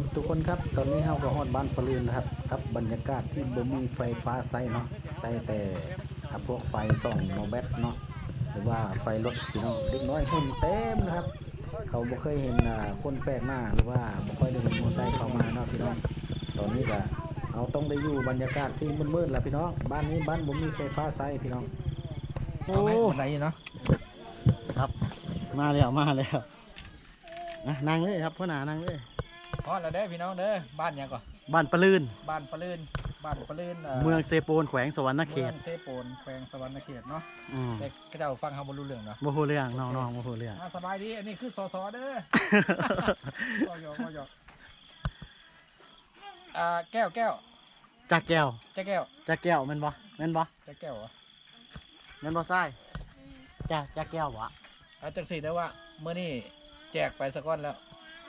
ผมทุกคนครับ ตอนนี้เฮาก็ฮอดบ้านปะลืนนะครับกับบรรยากาศที่บ่มีไฟฟ้าใช้เนาะใช้แต่อะพวกไฟส่องโนแบตเนาะหรือว่าไฟรถพี่น้องเด็กน้อยหุ่นเต็มนะครับ เขาบ่เคยเห็นอ่าคนแปลกหน้าหรือว่าบ่ค่อยได้เห็นมอเตอร์ไซค์เข้ามาเนาะพี่น้อง ตอนนี้ก็เอาต้องได้อยู่บรรยากาศที่มืดๆแล้วพี่น้องบ้านนี้บ้านบ่มีไฟฟ้าใช้พี่น้องโอ้ไหนเนาะครับ มาแล้วมาแล้วนะนั่งเลยครับพ่อหนานั่งเลย พอแล้วเด้อพี่น้องเด้อบ้านหยังก่อนบ้านปะลืนบ้านปะลื่นบ้านปะลื่นเมืองเซโปนแขวงสวรรณเขเมือตงเซโปนแขวงสวรรณเขตเนาะอืมแต่ก็เจ้าฟังเขาบ่รู้เรื่องเนาะบ่ฮู้เรื่องน้องๆบ่ฮู้เรื่อง อ่าสบายดีอันนี้คือสสเด้อ ก็ยอกก็ยอกอ่าแก้วแก้วจักแก้วแก้วแก้วจักแก้วแม่นบ่แม่นบ่แก้วแก้วเหรอแม่นบ่ทรายจ้าจักแก้วบ่เอาจังสิได้อว่าเมื่อนี้แจกไปสักก้อนแล้ว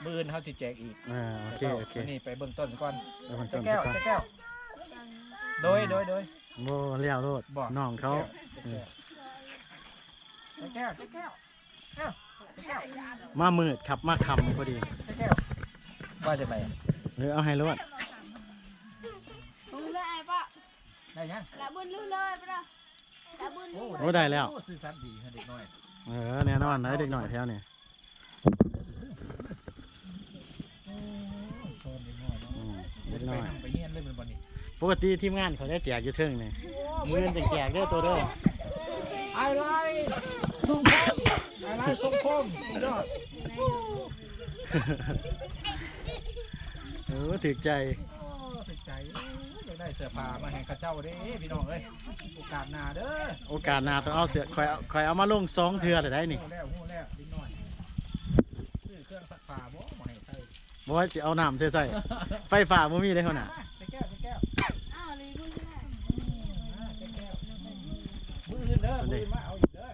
มื้ออื่นเขาสิแจกอีกเออโอเคโอเคมื้อนี้ไปเบื้องต้นสักก้อนเดี๋ยวมันแก้ต้วนแก้วสักก่อนแก้วแก้ว โดยโดยโดยบ่เลี้ยวโลดบอก น้องเขาแก้วแก้วแก้วแก้วแก้วมามืดครับมาค่ำพอดีแก้วว่าจะไปหรือเอาให้รวดมึงเลยไอ้ปะได้ยังละบุญลือเลยปะนะละบุญลือโอ้ได้แล้ว โอ้สื่อสารดีให้เด็กน้อยเออแน่นอนนะเด็กหน่อยแถวนี้ โอ้โซนเด็กน้อยเนาะ อืมเด็เด็กกน้น้ออยยไปเฮียนเล่นเป็นบอลนี่ปกติทีมงานเขาได้แจกอยู่เทึ่งนี่มือจังแจกเด้อตัวเด้อไอ้ไรส่งคมไอ้ไรส่งคมสุดยอดเออถึกใจ โอ้ติดใจเอ้ยอยากได้เสื้อผ้ามาให้ข้าเจ้าเด้พี่น้องเอ้ยโอกาสหน้าเด้อ โอกาสหน้าต้องเอาเสือคอยเอาคอยเอามาลงสองเทือได้ได้นี่หูแล้วหูแล้วนิดหน่อยซื้อเครื่องซักผ้าบ่ มาให้ใส่บ่ว่าจะเอาน้ำใส่ใส่ไฟฟ้าบ่มีได้เท่าน่ะใส่แก้วใส่แก้วอ้าวลีบุญใช่ไหมอ่าใส่แก้วมืออื่นเด้อมืออื่นมาเอาอีกเด้อ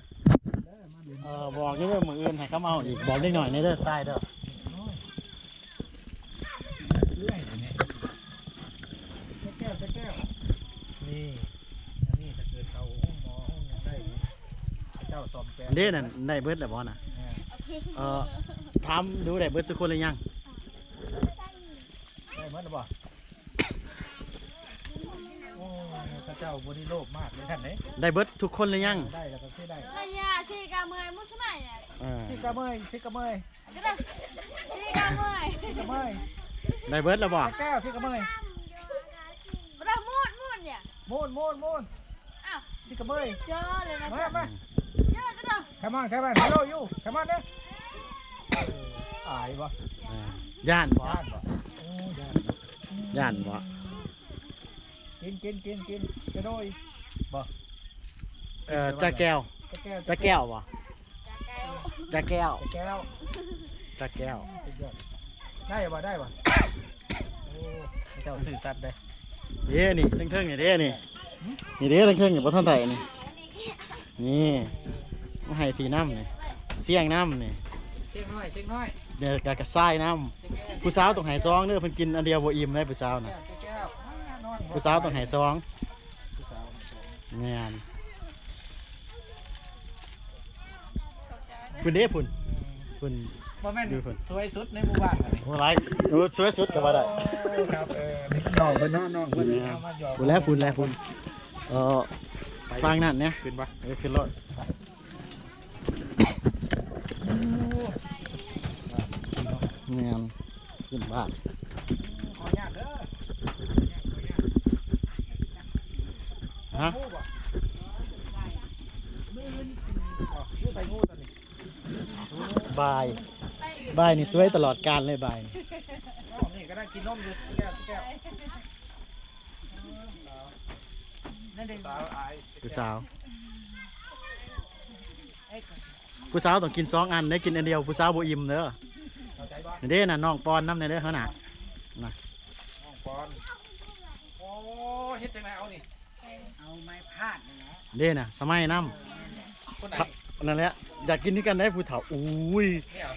เด้อมาดูเออบอกนี่เด้อมื้ออื่นให้เขามาเอาอีกบอกได้หน่อยในเด้อทรายเด้อเรื่อยเลยเนี่ยใส่แก้วใส่แก้วนี่อันนี้ถ้าเกิดเขาห้องหมอห้องหยังได้นี่เจ้าซอมแก้วอันนี้น่ะได้เบิดแล้วบ่น่ะอ่าเออถามดูได้เบิดสักคนหรือยังได้ห มดหรือเปล่าโอ้ยข้าเจ้าบริโลภมากเลยท่านเนี่ยได้เบิดทุกคนหรือยังได้แล้วก็คือได้อะไรเนี่ยชีกาเมยมุสมัยเนี่ยเออสิกระเมยสิกระเมยก็ได้ชีกาเมยสิกระเมยได้เบิดแล้วบ่แก้วสิกระเมยปะนะมูดมูดเนี่ยมูนมูนมูนอ้าวสิกระเมยเจอเลยนะมามาเจอจะต้อง come on come on hello you come on เนี่ยอายบ่เออย่านบ่ย่านบ่โอ้ย่าน ย่านบ่กินกินกินกินกระโดยเออจะแก้วจะแก้วจะแก้วบ่จะแก้วจะแก้วจะแก้วสุดยอดได้บ่ได้บ่โอ้เจ้าสื่อสัตว์ได้เด้นี่เทิงๆนี่เด้นี่นี่เด้เทิงๆนี่บ่ทันไดนี่นี่มาให้พี่น้ำนี่เสียงน้ำนี่เช็คน้อยเช็คน้อย เดี๋ยวกะกะทรายน้ำผู้สาวต้องให้ซองเด้อเพิ่นกินอันเดียวบ่อิ่มเลยผู้สาวแก้น่ะวแก้วอ่านอนบ่ผู้สาวต้องให้ซองผู้สาวแม่นคุณเด้พุ่นพุ่นบ่แม่นดูเพิ่นสวยสุดในหมู่บ้านอันนี้โหหลายโอ้สวยสุดก็ว่าได้ครับเออนี่น้องเพิ่นเนาะน้องเพิ่นเอามาหยอกพุ่นแล้วพุ่นแล้วพุ่นเออฟังนั่นเนี่ยขึ้นปะเออขึ้นรถ แมนขึ้นบ้านขออนุญาตเด้อฮะงูบ่มืออื่นอ๋อชื่อใส่งูตัวนี้บายบายนี่สวยตลอดการเลยบายนี่ก็ได้กินนมอยู่แก้วแก้วนั่นเองสาวอายผู้สาวผู้สาวต้องกินสองอันได้กินอันเดียวผู้สาวบอิ่มเด้อ เข้าใจบ่นี่เด้น่ะน้องปอนน้ำในเด้อเขาน่ะน้องปอนโอ้เฮ็ดจังไดเอานี่เด้น่ะสมัยน้คนไหนำนั่นแหละอยากกินที่กันได้ผู้เฒ่าอุ้ยเนี่ย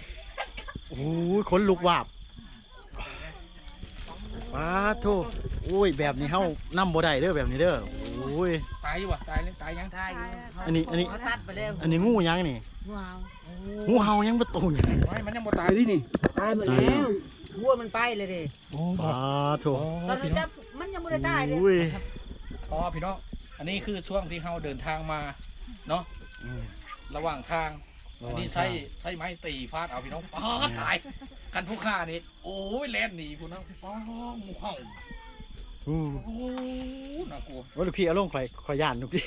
อุ้ยขนลุกวาบป้าโทอุ้ยแบบนี้เฮานํบ่ได้เด้อแบบนี้เด้ออุ้ย ตายอยู่บ่ตายเลยตายยัง ตายอยู่อันนี้อันนี้ตัดไปแล้วอันนี้งูยังนี่ว้าว งูเห่ายังบ่ตูนไม่มันยังบ่ตายดินี่ตายหมดแล้ววัวมันไปเลยดิโอ้อ๋อถูกตอนนั้นจับมันยังไม่ได้ตายเลยอุ้ยอ๋อพี่น้อง อันนี้คือช่วงที่เราเดินทางมาเนาะระหว่างทาง อันนี้ใช้ใช้ไม้ตีฟาดเอาพี่น้องป้าดตายกันผู้ฆ่านี่ โอ้ยแล่นหนีพี่น้องป้าดหมูเห่าอู้โอ้น่ากลัวโอ้ลูกพี่เอาลงข่อยข่อยย่านลูกพี่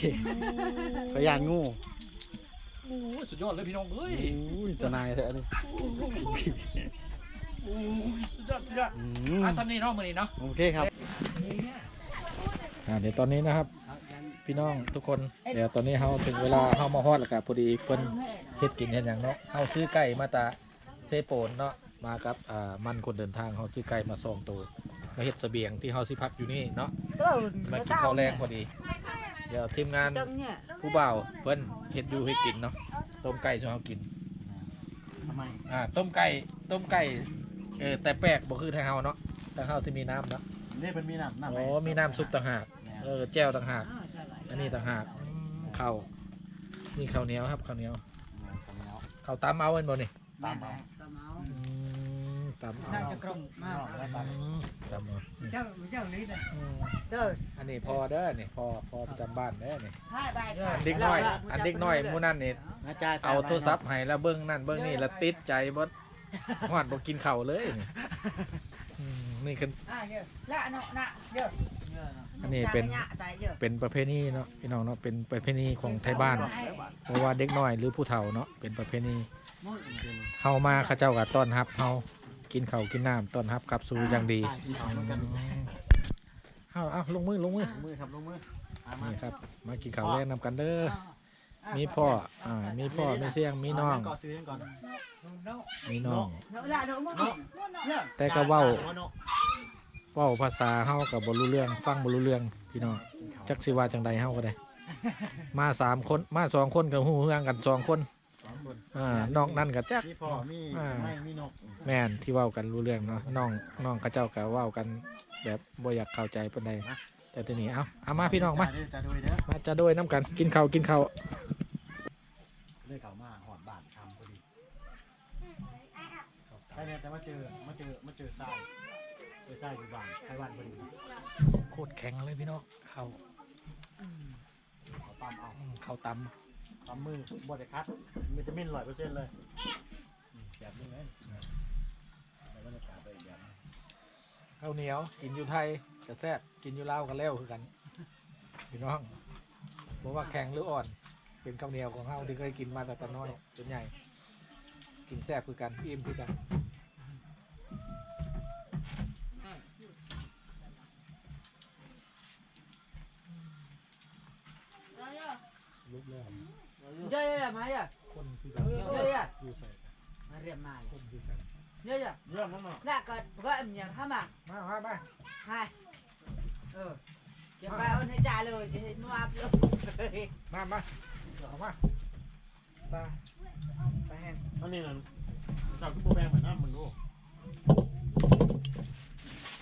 ข่อยย่านงู โอ้ยสุดยอดเลยพี่น้องเอ้ยอุ้ยตะนายแท้นี่โอ้ยสุดยอดสุดยอดอืมอาซัมนี่เนาะมือนี้เนาะ โอเคครับอ่าเดี๋ยวตอนนี้นะครับ พี่น้องทุกคน เดี๋ยวตอนนี้เฮาถึงเวลาเฮามาฮอดแล้วก็พอดีเพิ่นเฮ็ดกินเฮ็ดหยังเนาะเฮาซื้อไก่มาตาเซโปนเนาะมากับอ่ามันคนเดินทางเฮาซื้อไก่มาสองตัวมาเฮ็ดเสบียงที่เฮาสิพักอยู่นี่เนาะมากินข้าวแรงพอดี เดี๋ยวทีมงานจังเนี่ยผู้บ่าวเพิ่นเฮ็ดอยู่ให้กินเนาะต้มไก่ cho เฮากินสมัยอ่าต้มไก่ต้มไก่เออแต่แปลกบ่คือทางเฮาเนาะทางเฮาสิมีน้ำเนาะนี่เป็นมีน้ำน้ำอ๋อมีน้ำซุปต่างหากเออแจ่วต่างหากอันนี้ต่างหากข้าวนี่ข้าวเหนียวครับข้าวเหนียวข้าวตำเอาเอ็นบ่นี่ตามเอา ตามเอาอืมตำเอาน่าจะกลมมากอืมตำเอาเจ้าเจ้านี้นะอืมเจ้าอันนี้พอเด้อนี่พอพอประจำบ้านเด้อนี่ให้ใบอันเด็กน้อย อันเด็กน้อยหมู่นั่นนี่อาจารย์เอาโทรศัพท์ให้แล้วเบิ้งนั่นเบิ้งนี่แล้วติดใจบ่ฮอดบ่กินข้าวเลยนี่อืมนี่คืออะเยอะละเนาะนะเยอะอันนี้เป็นตายเยอะเป็นประเพณีเนาะพี่น้องเนาะเป็นประเพณีของไทยบ้านเพราะว่าเด็กน้อยหรือผู้เฒ่าเนาะเป็นประเพณีเฮามาเขาเจ้าก็ต้อนรับเฮา กินข้าวกินน้ำต้อนรับกลับสู่อย่างดีกินข้าวเหมือนกันเอาเอาลงมือลงมือลงมือครับลงมือมามานี่ครับ มากินข้าวแรงนำกันเด้อมีพ่ออ่ามีพ่อมีเสียงมีน้องก่อนซื้อก่อนมีน้องเนาะละเนาะมันเยอะแต่ก็เว้าเนาะเว้าภาษาเฮากับบ่รู้เรื่อง ฟังบ่รู้เรื่องพี่น้องจักสิว่าจังใดเฮาก็ได้ มาสามคนมาสองคนก็ฮู้เรื่องกันสองคนส องคนอ่านอกนั้นก็จักมีพ่อมีสมัยมีนกแม่นที่เว้ากันรู้เรื่องเนาะน้องน้องเขาเจ้าก็เว้ากัน แบบบ่อยากเข้าใจปานใดแต่ทีนี้เอาเอามาพี่น้องมาจะดูเด้อมาจะโดยน้ำกันกินข้าวกินข้าวเลื่อยเก่ามาหอดบาททำพอดีใช่เนี่ยแต่ว่าเจอมาเจอมาเจอทรายเจอทรายอยู่บ้านใครบ้านพอดีโคตรแข็งเลยพี่น้องข้าวเขาตามเอาอืมข้าวต ทำมือบดคัดมีวิตามินร้อยเปอร์เซ็นต์เลยแบบนี้เลยแล้วบรรยากาศไปอีกแบบำข้าวเหนียว กินอยู่ไทยก็แซ่บกินอยู่ลาวก็แล้วคือกันพี่น้องบอกว่าแข็งหรืออ่อน เป็นข้าวเหนียวของเฮาที่เคยกินมาแต่ตอนน้อยจนใหญ่ กินแซ่บคือกันอิ่มคือกันลุกแล้วเยอะเยอะมาเยอะคนคือกันเยอะเยอะอยู่ใส่กันมาเรียนมาคนคือกันเยอะเยอะเรื่องนั้นเนาะน่าเกิดว่าอันอย่างข้ามามามามาให้เออเก็บไปเอาในจ่าเลยจะเห็นว่าเลยมามาเอามาไปไปแห้งอันนี้นั่นจากที่โบแบงเหมือนน้ำมึงดู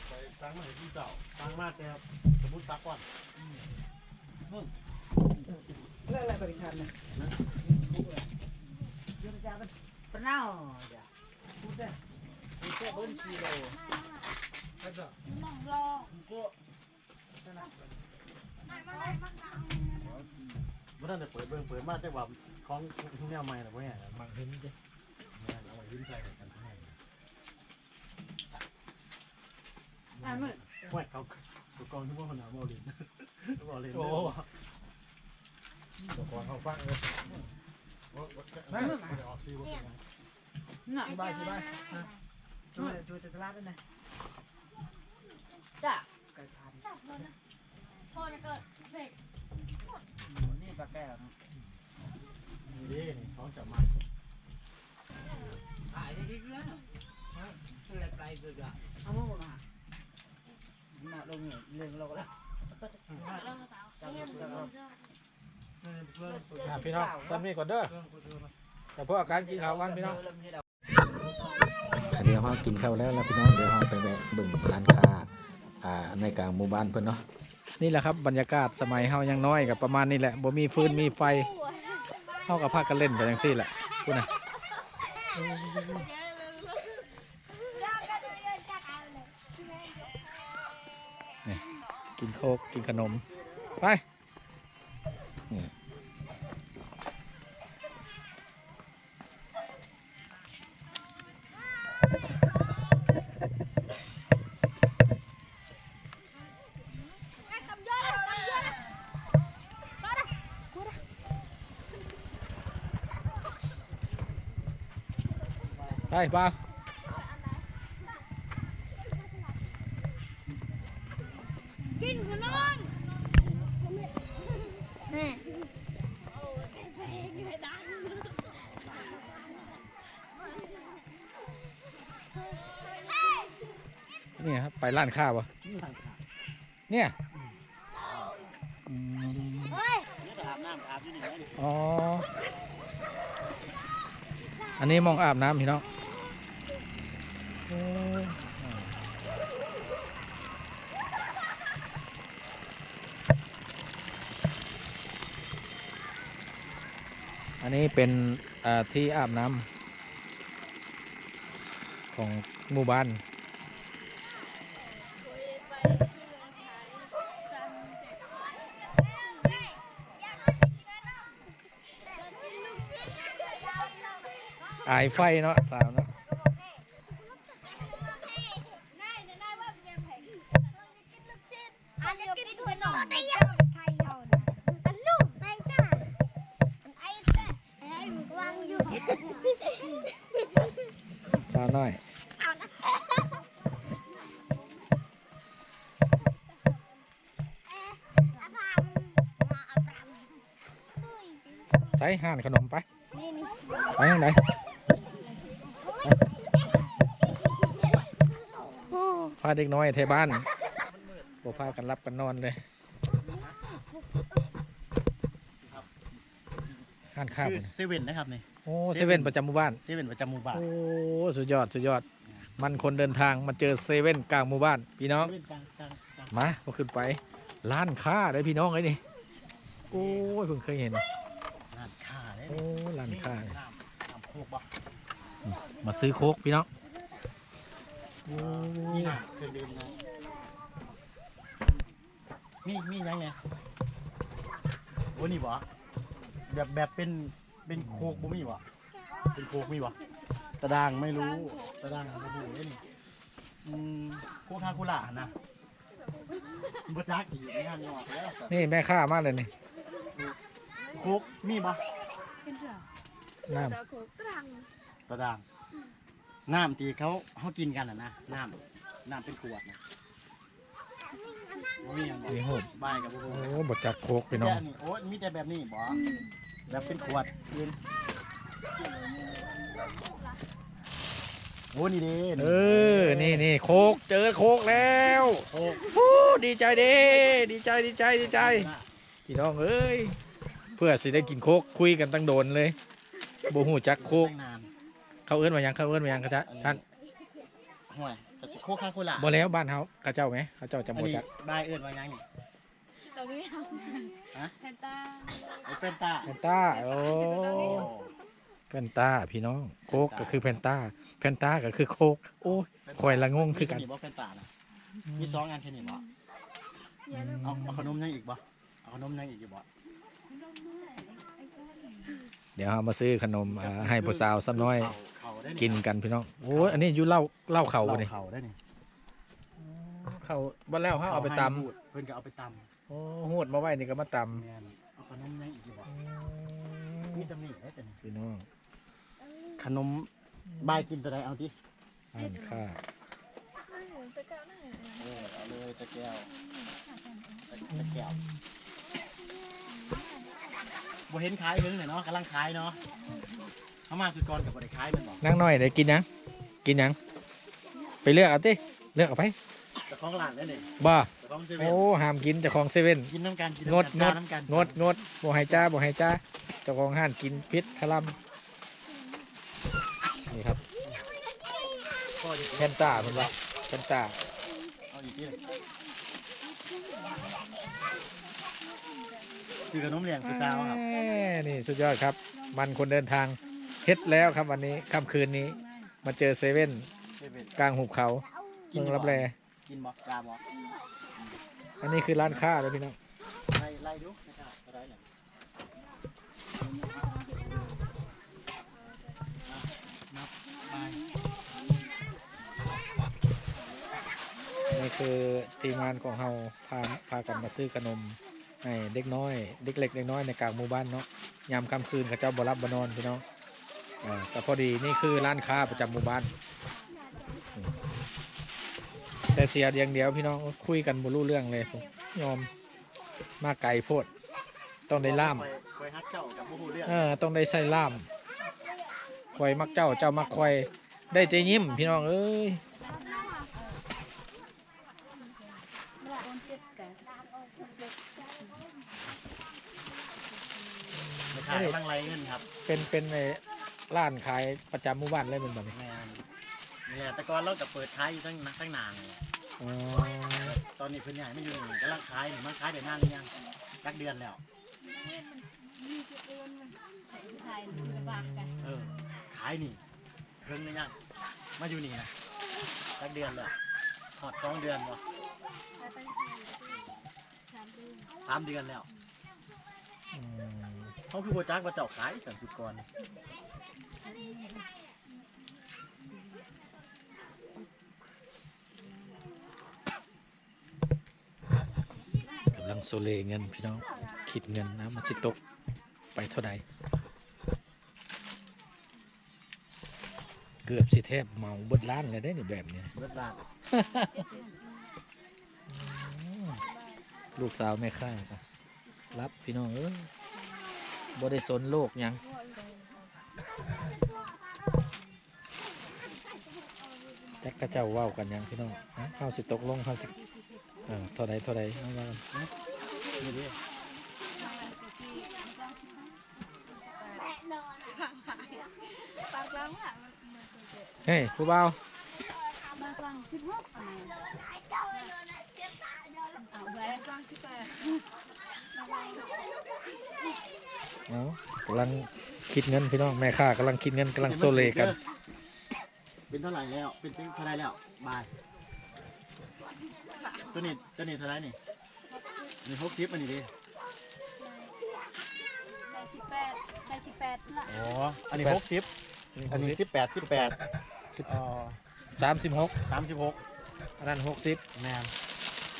ไปตั้งมาให้ที่เจ้าตั้งมาแต่สมมติซักก่อนเรื่อง อะไรบริการนะเรื่องจ่าเป็นปนาวจ้ะพูดได้พูดได้บนชีโลแล้วก็มองรอก็เมื่อนั้นเปิดเบิ่งเปิดมาแต่ว่าของทุกแนวใหม่หรอวะเนี่ยมังเห็นดิเอาไว้ยิ้มใจกันทั้งนั้นอ่ามึงแหวกเขาตัวกองทุกคนเอาบอลลินบอลลินโอ้เดี๋ยว ก่อนเขาฟังเลยนั่นออกซีว่าเป็นไงน่ะสบายสบายช่วยช่วยตลาดด้วยนะจ้ะไก่ทานพอจะเกิดเด็กนี่ปลาแก้วนี่ดินี่ท้องจับมาขายได้ดีแล้วช่วยไปคือก็เอามามามาลงเนี่ยเรื่องเราก็แล้ว อะพี่น้องซ้ำนี่ก่อนเด้อแต่พวกอาการกินข้าววันพี่น้องเดี๋ยวเรากินข้าวแล้วแล้วพี่น้องเดี๋ยวเราไปแวะเบิ่งร้านค้าอ่าในกลางหมู่บ้านเพื่อนเนาะนี่แหละครับบรรยากาศสมัยเฮายังน้อยกับประมาณนี้แหละบ่มีฟืนมีไฟเฮากับพากันเล่นไปจังซี่แหละพูดนะนี่กินโคกกินขนมไป นี่คำย่อคำย่อมาได้ ไปเปล่า กินขนมแม่โอ้ยเพลงไม่ดัง นี่ค รับไปร้านข้าวะนี่ทางขาเนี่ยอืมเฮ้ยนี่ก็อาบน้ำอาบอยู่นี่แล้วนี่อ๋อ อันนี้มองอาบน้ำพี่น้องโอ้อันนี้เป็นอ่าที่อาบน้ำของหมู่บ้าน อายไฟเนาะสาวเนาะอันนี้กินขนมได้ยังใครยอนอันลูกไปจ้าไอ้แต่ไอ้มึงวางอยู่สาวน้อยเอานะอาพามมาอาพามใส่ห่านขนมไปนี่นี่ไปยังไง พาเด็กน้อยเทบ้านบ่พากันรับกันนอนเลยห่านข้าวคือเซเว่นนะครับนี่โอ้เซเว่นประจำหมู่บ้านเซเว่นประจำหมู่บ้านโอ้สุดยอดสุดยอด มันคนเดินทางมาเจอเซเว่นกลางหมู่บ้าน พี่น้องเซเว่นกลางกลางกลางมาก็ขึ้นไป ร้านค้าได้พี่น้องไอ้ยนี่โอ้ยเพิ่งเคยเห็นร้านค้าเลยโอ้ร้านค้าน้ำน้ำโคกบ่มาซื้อโคกพี่น้องโอ้ นี่ยนะเครื่องดื่มนะมีมียังไงโอ้นี่บ่แบบแบบเป็นเป็นโคกบ่มีบ่เป็นโคกมีบ่ตะดางไม่รู้ตะดางบ่รู้เลยนี่อืมโคคาโคล่านะบ่จักอีกงานยอดแล้วสัตว์นี่แม่ค้ามากเลยนี่โคกมีบ่น้ตะดาง น้ำที่เขาเขากินกันอะนะน้ำน้ำเป็นขวดนะบ่มีหยังำบ่มีโหดบายกับบ่โอ้รู้บดจักโคกพี่น้องแต่นี่โอ้ยมีแต่แบบนี้บ่แบบเป็นขวดยืนโอ้นี่เด้เออนี่นี่โคกเจอโคกแล้วโอ้ดีใจเด้ดีใจดีใจดีใจ พี่น้องเอ้ยเพื่อสิได้กินโคกคุยกันตั้งโดนเลยบูหูจักโคกตั้งนาน เขาเอื้อนมายังเขาเอื้อนมายังกระจะท่านห่วยแต่สิโคกคาโคล่าบ่แล้วบ้านเขากระเจ้าไหมเขาเจ้าจำอันบ่นี้จักบายเอิ้นว่าหยังนี่ เราไม่เอาฮะ แพนต้าไอ้เป็นตา แพนต้าโอ้แพนต้าพี่น้อง โคกก็คือแพนต้าแพนต้าก็คือโคก โอ้ยคอยละงงคือกัน มีบ่เป็นตานะมีสองอันแค่นี้บ่เอาเอาขนมยังอีกบ่เอาขนมยังอีกอยู่บ่เดี๋ยวเรามาซื้อขนมอ่าให้ผู้สาวซ้ำน้อยเข่าเข่า ได้กินกันพี่น้องโอ้ยอันนี้อยู่เหล้าเหล้าเข่าเข่าบ่นี่เข่าได้นี่เข่าบ่แล้วเขาเอาไปตให้พูดเพิ่นก็เอาไปตำโอ้โหดมาไว้นี่ก็มาตำแม่นเอาขนมยังอีกอยู่บ่ำมีจำนี่ได้แต่นี่พี่น้องขนมบายกินตัวใดเอาดิอ่านค่าเออเอาเลยตะแก้วตะตะแก้วบ่เห็นขายเพิ่งเลยเนาะกำลังขายเนาะ เขามาสุดก่อนกับบ่ได้ขายแมันบ่นั่งหน่อยได้กินยังกินยังไปเลือกเอาติเลือกเอาไปเจ้าของร้านได้นี่บ่เจ้าของเซเว่โอ้นห้ามกินเจ้าของเซเว่น กินน้ำกันกินงดน้ำกันงด จ้าน้ำกันงดงดบ่ให้จ้าบ่ให้จ้าเจ้าของห้านกินพิษคลัมนี่ครับพ่อดิแพนต้าเพิ่นว่าแพนต้าเอาอีกทีเลยซื้อขนมเลี้ยงผู้สาวครับ แหมนี่สุดยอดครับ มันคนเดินทาง เฮ็ดแล้วครับวันนี้ค่ำคืนนี้ มาเจอเซเว่นเซเว่นกลางหุบเขากินเมืองอยู่รับแลกินบ่กาบ่อันนี้คือร้านค้าเลยพี่น้องไล่ไล่ดูนะครับอะไรเนี่ยอะนับไปนี่คือทีมงานของเราพาพากันมาซื้อขนมให้เด็กน้อย เด็กเล็กเด็กน้อยในกลางหมู่บ้านเนาะยามค่ำคืนเขาเจ้าบ่รับบ่นอนพี่น้อง อ่าแต่พอดีนี่คือร้านค้าประจำหมู่บ้านอืมแต่เสียอย่างเดียวพี่น้องคุยกันบ่รู้เรื่องเลยผมยอมมาไกลโพด ต้องได้ล่ามคอยคอยฮักเจ้ากับผู้หูเรื่องเออต้องได้ใส่ล่ามคอยมักเจ้าเจ้ามักคอยได้แต่ยิ้มพี่น้องเอ้ยไม่ขายกำลังไรเงินครับ เป็นเป็นใน ร้านขายประจำหมู่บ้านเลยเป็นแบบนี้แม่นนี่แหละแต่ก่อนเรากับเปิดขายอยู่ตั้งนานตั้งนานเลยอ๋อตอนนี้เพิ่นใหญ่ไม่อยู่นี่กำลังขายนี่มันขายได้นานหรือยังจักเดือนแล้วเออ ขายนี่เพิ่งหรือยังมาอยู่นี่นะจักเดือนแล้วถอดสองเดือนวะสามเดือนแล้วอืมเขาคือโบจักว่าเจ้าขายสันสุดก่อน กำลังโซเลเงินพี่น้องคิดเงินนะมันสิตกไปเท่าใดเกือบสิแทบเหมาเบิดล้านเลยได้นี่แบบเนี้ยเบิดลานอืมลูกสาวแม่ค้าครับรับพี่น้องเอ้ยบ่ได้สนโลกหยัง จักกระเจ้าว้ากันยังพี่น้องฮะเฮาสิตกลงเฮาสิเอ่าเท่าใดเท่าใดเอาว่ากันนี่ดิเฮ้ยผู้บ่าวเอากำลังคิดเงินพี่น้องแม่ค้ากำลังคิดเงินกำลังโซเลกัน เป็นเท่าไหร่แล้ว เป็นเท่าไหร่แล้ว บาย ตัวนี้ตัวนี้เท่าไหร่นี่นี่หกสิบอันนี้ดิอ๋อ อันนี้หกสิบอันนี้สิบแปดสิบแปดอ๋อสามสิบหกสามสิบหกอันนั้นหกสิบแมน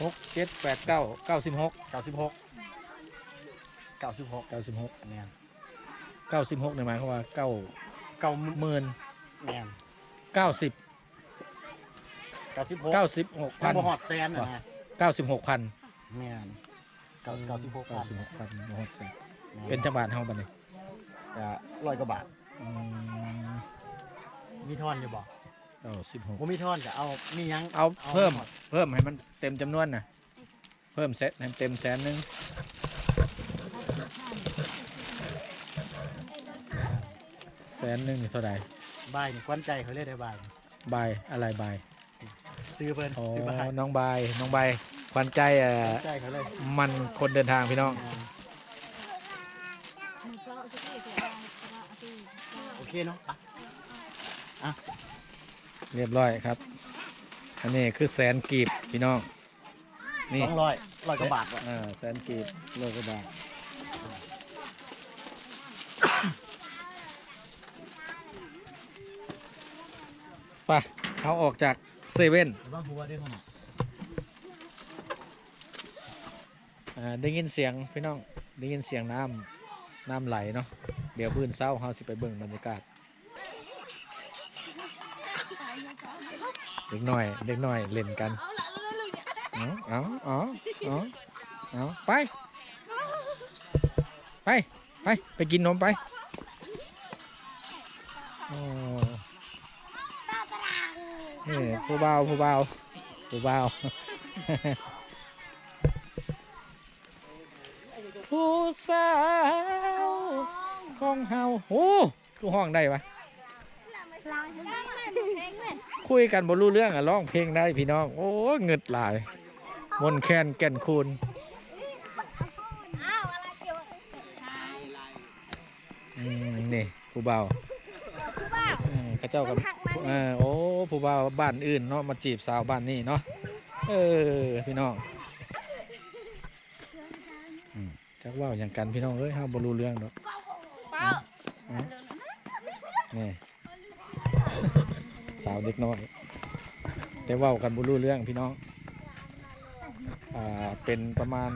หกเจ็ดแปดเก้าเก้าสิบหกเก้าสิบหกเก้าสิบหกเก้าสิบหกแมนเก้าสิบหกในหมายความว่าเก้าเก้าหมื่นแมน เก้าสิบเก้าสิบหกเก้าสิบหกพัพันนหอดแสนนะนะเก้าสิบหกพันแมนเก้าเก้าสิบหกเก้าพันสิบหกพันบ่ฮอดแสนแม่นเป็นจังหวัดเฮาบัดนี้ก็ร้อยกว่าบาทอืมมีทอนอยู่บ่เก้าสิบหก ผมมีทอนก็เอามีหยังเอาเพิ่มหดเพิ่มให้มันเต็มจำนวนน่ะเพิ่มเซตให้มันเต็มแสนหนึ่งแสนหนึ่งนี่เท่าไหร่ บายนี่ควันใจเขาเรียกได้บายนี่บายอะไรบายซื้อเพิ่นอ๋อซื้อบายน้องบายน้องบายควันใจเอ่อใจเขาเลยมันคนเดินทางพี่น้องโอเคเนาะไปเรียบร้อยครับ อันนี้คือแสนกีบพี่น้อง นี่สองร้อยร้อยกว่าบาทว่ะ อ่าแสนกีบโลกว่าบาทไป เขาออกจากเซเว่นบ้านผัวได้เท่าไหร่อ่าได้ยินเสียงพี่น้องได้ยินเสียงน้ำน้ำไหลเนาะเดี๋ยวพื้นเศร้าเขาสิไปเบิ่งบรรยากาศเด็กน้อยเด็กน้อยเล่นกันเอาเอาเอาเอาเอาไป ไป ไป ไปกินนมไป ผู้เบาวผู้เบาวผู้เบาวผู้สาวของเฮาโอ้คือห้องได้ปะคุยกันบ่รู้เรื่องอะร้องเพลงได้พี่น้อง โอ้เงิดหลาย มนต์แคนแก่นคูณอืมนี่ผู้เบาอืมเขาเจ้ากับเออโอ้ ผู้เบาบ้านอื่นเนาะมาจีบสาวบ้านนี้เนาะเออพี่น้องจักเว่าอย่างกันพี่น้องเอ้ยเฮาบ่รู้เรื่องดอกเป้านี่สาวเด็กน้อยแต่เว้ากันบ่รู้เรื่องพี่น้องอ่าเป็นประมาณ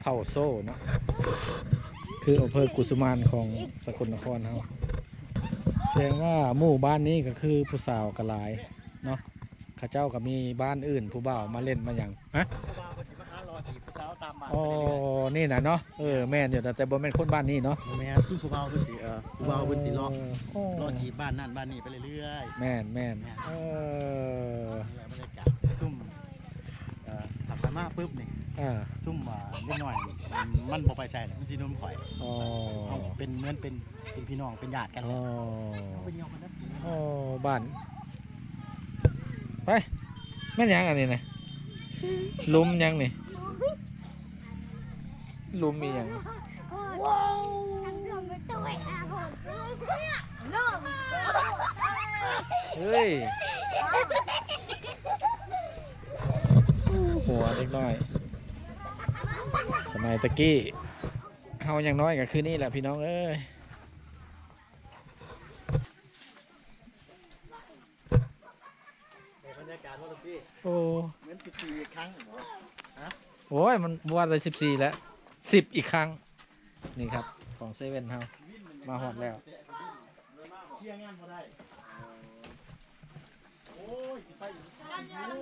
เผ่าโซ่เนาะคืออำเภอกุสุมานของสกลนครเฮา แสดงว่าหมู่บ้านนี้ก็คือผู้สาวกะหลายเนาะเข้าเจ้าก็มีบ้านอื่น ผู้บ่าวมาเล่นมาหยังฮะผู้บ่าวคนสิมาหารอจีบผู้สาวตามมาอ๋อนี่น่ะเนาะเออแม่นอยู่แต่แต่บ่แม่นคนบ้านนี้เนาะบ่แม่นคือผู้บ่าวเพิ่นสิเออผู้บ่าวเพิ่นสิรอโอ้รอจีบบ้านนั่นบ้านนี้ไปเรื่อยแม่นแม่นเออๆนี่แหละบรรยากาศซุ่มเอ่อขับไปมาปุ๊บนี่ อ่าซุ่มอ่าเล็กน้อยนี่มันมันบ่ไปใส่หรอกมันสินุ่มข่อยอ๋อเอาเป็นเหมือนเป็นเป็นพี่น้องเป็นญาติกันอ๋เลอยเอาไปยอมกันนะอ๋อบ้านไปแม่นหยังอันนี้นะลุมหยังนี่ลุมมีหยังว้าวทำลมไปตัวอาหอนน้องเฮ้ย หัวเล็กน้อย สมัยตะกี้เฮายังน้อยก็คือนี่แหละพี่น้องเอ้ยในบรรยากาศว่าลูกพี่โอ้เหมือน14ครั้งเหรอโอ้ยมันบวชเลยสิบสี่แล้วสิบอีกครั้ง นี่ครับของเซเว่นเฮามาหอดแล้วเคลียร์งานบ่ได้โอ้ยสิไปอีก